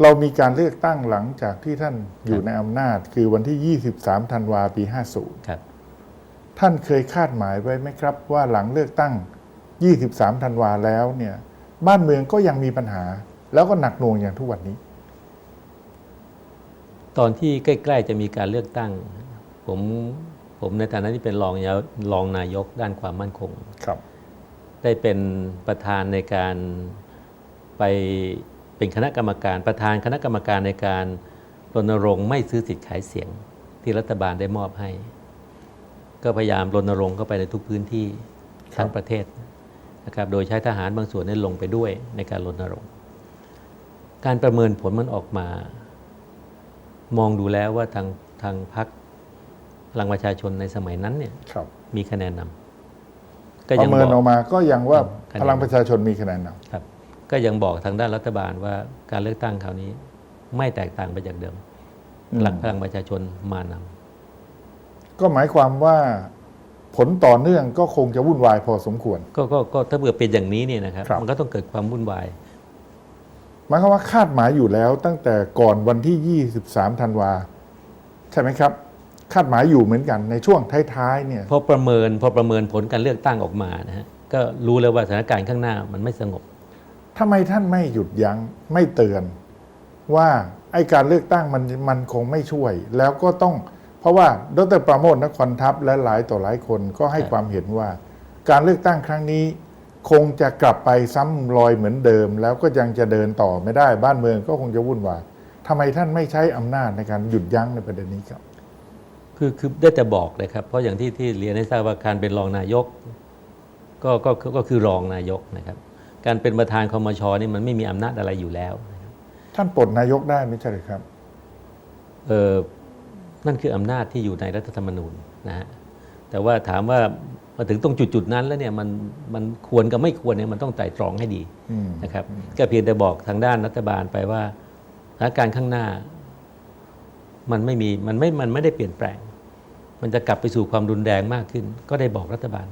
เรามีการเลือกตั้งหลังจากที่ท่านอยู่ในอำนาจ คือวันที่ 23 ธันวาปี 50 ครับ ท่านเคยคาดหมายไว้ไหมครับว่าหลังเลือกตั้ง 23 ธันวาแล้วเนี่ย บ้านเมืองก็ยังมีปัญหา แล้วก็หนักหน่วงอย่างทุกวันนี้ ตอนที่ใกล้ ๆ จะมีการเลือกตั้ง ผมผมในฐานะที่เป็นรองยารองนายกด้านความมั่นคงครับ ได้เป็นประธานในการไป เป็นคณะกรรมการประธานคณะกรรมการในการรณรงค์ไม่ซื้อสิทธิ์ขายเสียงที่รัฐบาลได้มอบให้ ก็พยายามรณรงค์เข้าไปในทุกพื้นที่ครับทั้งประเทศนะครับโดยใช้ทหารบางส่วนได้ลงไปด้วยในการรณรงค์ การประเมินผลมันออกมา มองดูแล้วว่าทางทางพรรคพลังประชาชนในสมัยนั้นเนี่ยครับมีคะแนนนำก็ประยังเมิบนอออกกมาก็ยังว่าคะแนนพลังประชาชนมีคะแนนนครับ ก็ยังบอกทางด้านรัฐบาลว่าการเลือกตั้งคราวนี้ ไม่แตกต่างไปจากเดิมำหลักพลังประชาชนมานำก็หมายความว่าผลต่อเนื่องก็คงจะวุ่นวายพอสมควร ก็ก็ก็ถ้าเผื่อเป็นอย่างนี้เนี่ยนะครับครับ มันก็ต้องเกิดความวุ่นวายหมายความว่าคาดหมายอยู่แล้วตั้งแต่ก่อนวันที่ 23 ธันวาใช่ไหมครับ คาดหมายอยู่เหมือนกันในช่วงท้ายๆเนี่ยพอประเมินพอประเมินผลการเลือกตั้งออกมานะฮะก็รู้แล้วว่าสถานการณ์ข้างหน้ามันไม่สงบ ทำไมท่านไม่หยุดยัง้งไม่เตือน ว่าไอการเลือกตั้งมันมันคงไม่ช่วย แล้วก็ต้อง เพราะว่าดรประโมทนครทัพและหลายต่อหลายคนก็ให้ความเห็นว่า การเลือกตั้งครั้งนี้คงจะกลับไปซ้ำรอยเหมือนเดิม แล้วก็ยังจะเดินต่อไม่ได้บ้านเมืองก็คงจะวุ่นวายทำไมท่านไม่ใช้อำนาจในการหยุดยั้งในประเด็นนี้ครับ คือคือได้แต่บอกเลยครับ เพราะอย่างที่ที่เรียนให้ทราบว่าการเป็นรองนายก ก็ก็ก็คือรองนายกนะครับ การเป็นประธานคมชนี่มันไม่มีอำนาจอะไรอยู่แล้วนะครับท่านปลดนายกได้ไม่ใช่หรือครับเออนั่นคืออำนาจที่อยู่ในรัฐธรรมนูญนะฮะแต่ว่าถามว่ามาถึงตรงจุดๆนั้นแล้วเนี่ยมันมันควรกับไม่ควรเนี่ยมันต้องไตร่ตรองให้ดีอืมนะครับก็เพียงแต่บอกทางด้านรัฐบาลไปว่าสถานการณ์ข้างหน้า มันไม่มีมันไม่มันไม่ได้เปลี่ยนแปลง มันจะกลับไปสู่ความรุนแรงมากขึ้น ก็ได้บอกรัฐบาล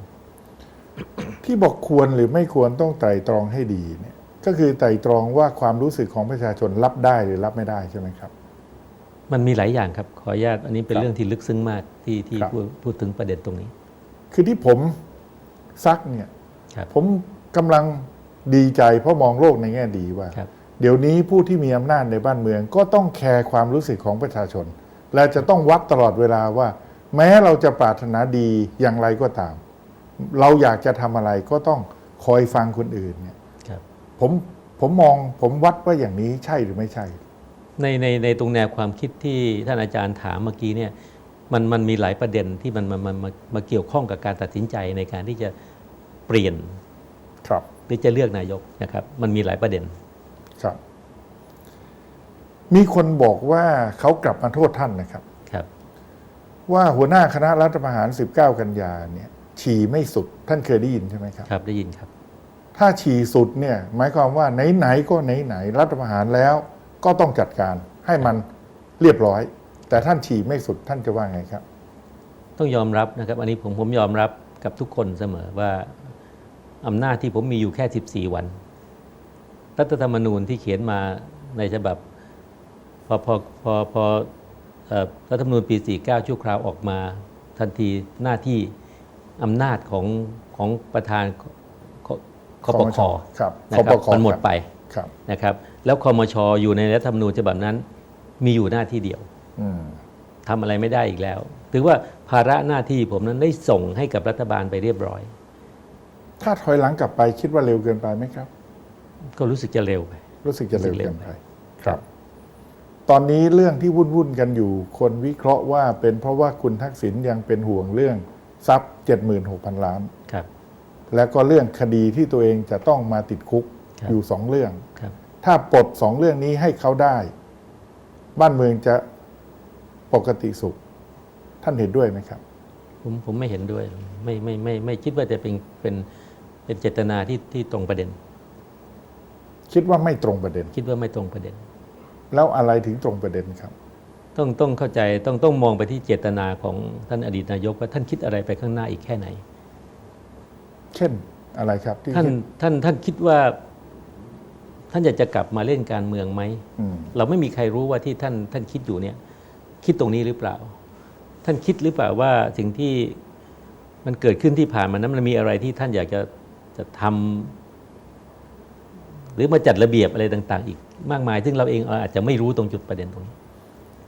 ที่บอกควรหรือไม่ควรต้องไตร่ตรองให้ดีเนี่ยก็คือไตร่ตรองว่าความรู้สึกของประชาชนรับได้หรือรับไม่ได้ใช่ไหมครับ มันมีหลายอย่างครับขออนุญาตอันนี้เป็นครับเรื่องที่ลึกซึ้งมากที่ที่ครับพูดพูดถึงประเด็นตรงนี้ คือที่ผมซักเนี่ยครับผมกำลังดีใจเพราะมองโลกในแง่ดีว่าครับเดี๋ยวนี้ผู้ที่มีอำนาจในบ้านเมือง ก็ต้องแคร์ความรู้สึกของประชาชน และจะต้องวัดตลอดเวลาว่า แม้เราจะปรารถนาดีอย่างไรก็ตาม เราอยากจะทำอะไรก็ต้องคอยฟังคนอื่นเนี่ยครับผมผมมองผมวัดว่าอย่างนี้ใช่หรือไม่ใช่ ในในในตรงแนวความคิดที่ท่านอาจารย์ถามเมื่อกี้เนี่ยมันมันมีหลายประเด็นที่มันมันมันมามาเกี่ยวข้องกับการตัดสินใจในการที่จะเปลี่ยนครับหรือจะเลือกนายกนะครับ มันมีหลายประเด็นครับ มีคนบอกว่าเขากลับมาโทษท่านนะครับ ครับ ว่าหัวหน้าคณะรัฐประหาร 19 กันยาเนี่ย ฉี่ไม่สุด ท่านเคยได้ยินใช่ไหมครับ ครับได้ยินครับ ถ้าฉี่สุดเนี่ยหมายความว่าไหนๆก็ไหนๆรัฐประหารแล้วก็ต้องจัดการให้มันเรียบร้อย แต่ท่านฉี่ไม่สุดท่านจะว่าไงครับ ต้องยอมรับนะครับ อันนี้ผมผมยอมรับกับทุกคนเสมอว่าอำนาจที่ผมมีอยู่แค่ 14 วัน รัฐธรรมนูญที่เขียนมาในฉบับพอพอพอพอเอ่อรัฐธรรมนูญปี 49ชั่วคราวออกมาทันทีหน้าที่ อำนาจของของประธานคคปคครับนะคคปรับคมันหมดครับไปครับนะครับ แล้วคมชอยู่ในรัฐธรรมนูญฉบับนั้น มีอยู่หน้าที่เดียวอืมทำอะไรไม่ได้อีกแล้ว ถือว่าภาระหน้าที่ผมนั้นได้ส่งให้กับรัฐบาลไปเรียบร้อย ถ้าถอยหลังกลับไปคิดว่าเร็วเกินไปไหมครับ ก็รู้สึกจะเร็วไปรู้สึกจะเร็วเกินไปคครัรับบตอนนี้เรื่องที่วุ่นวุ่นๆกันอยู่ คนวิเคราะห์ว่าเป็นเพราะว่าคุณทักษิณยังเป็นห่วงเรื่อง ทรัพย์ 76,000 ล้าน ครับ แล้วก็เรื่องคดีที่ตัวเองจะต้องมาติดคุกครับอยู่สองเรื่อง ครับ ถ้าปลดสองเรื่องนี้ให้เขาได้ บ้านเมืองจะปกติสุข ท่านเห็นด้วยไหมครับ ผมผมไม่เห็นด้วย ไม่ไม่ไม่ไม่คิดว่าจะเป็นเป็นเป็นเจตนาที่ที่ตรงประเด็น คิดว่าไม่ตรงประเด็น คิดว่าไม่ตรงประเด็น แล้วอะไรถึงตรงประเด็นครับ ต้องต้องเข้าใจต้องต้องมองไปที่เจตนาของท่านอดีตนายกว่าท่านคิดอะไรไปข้างหน้าอีกแค่ไหน เช่นอะไรครับที่ท่านคิดท่านท่านคิดว่า ท่านอยากจะกลับมาเล่นการเมืองไหมอืมเราไม่มีใครรู้ว่าที่ท่านท่านคิดอยู่เนี่ย คิดตรงนี้หรือเปล่า ท่านคิดหรือเปล่าว่าสิ่งที่มันเกิดขึ้นที่ผ่านมานั้นมันมีอะไรที่ท่านอยากจะจะทำหรือมาจัดระเบียบอะไรต่าง ๆ อีกมากมาย ซึ่งเราเองอาจจะไม่รู้ตรงจุดประเด็นตรงนี้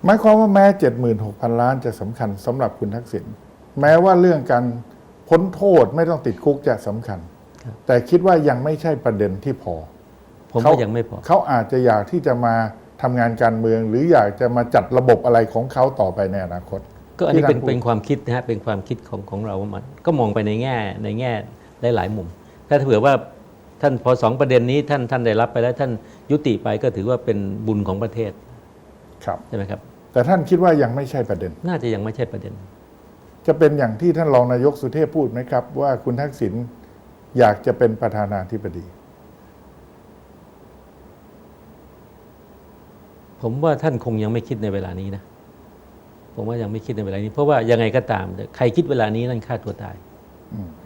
หมายความว่าแม้ 76,000 ล้านจะสำคัญสำหรับคุณทักษิณแม้ว่าเรื่องการพ้นโทษไม่ต้องติดคุกจะสำคัญครับแต่คิดว่ายังไม่ใช่ประเด็นที่พอผมเขาว่ายังไม่พอเขาอาจจะอยากที่จะมาทำงานการเมือง หรืออยากจะมาจัดระบบอะไรของเขาต่อไปในอนาคต ก็อันนี้เป็นที่ท่านพูดเป็นความคิดนะฮะเป็นความคิดของของเราว่ามันก็มองไปในแง่ในแง่หลายๆมุม ถ้าเผื่อว่าท่านพอสองประเด็นนี้ท่านท่านได้รับไปแล้วท่านยุติไปก็ถือว่าเป็นบุญของประเทศครับใช่ไหมครับ แต่ท่านคิดว่ายังไม่ใช่ประเด็น น่าจะยังไม่ใช่ประเด็น จะเป็นอย่างที่ท่านรองนายกสุเทพพูดไหมครับ ว่าคุณทักษิณอยากจะเป็นประธานาธิบดี ผมว่าท่านคงยังไม่คิดในเวลานี้นะผมว่ายังไม่คิดในเวลานี้ เพราะว่ายังไงก็ตาม ใครคิดเวลานี้นั่นฆ่าตัวตายครับ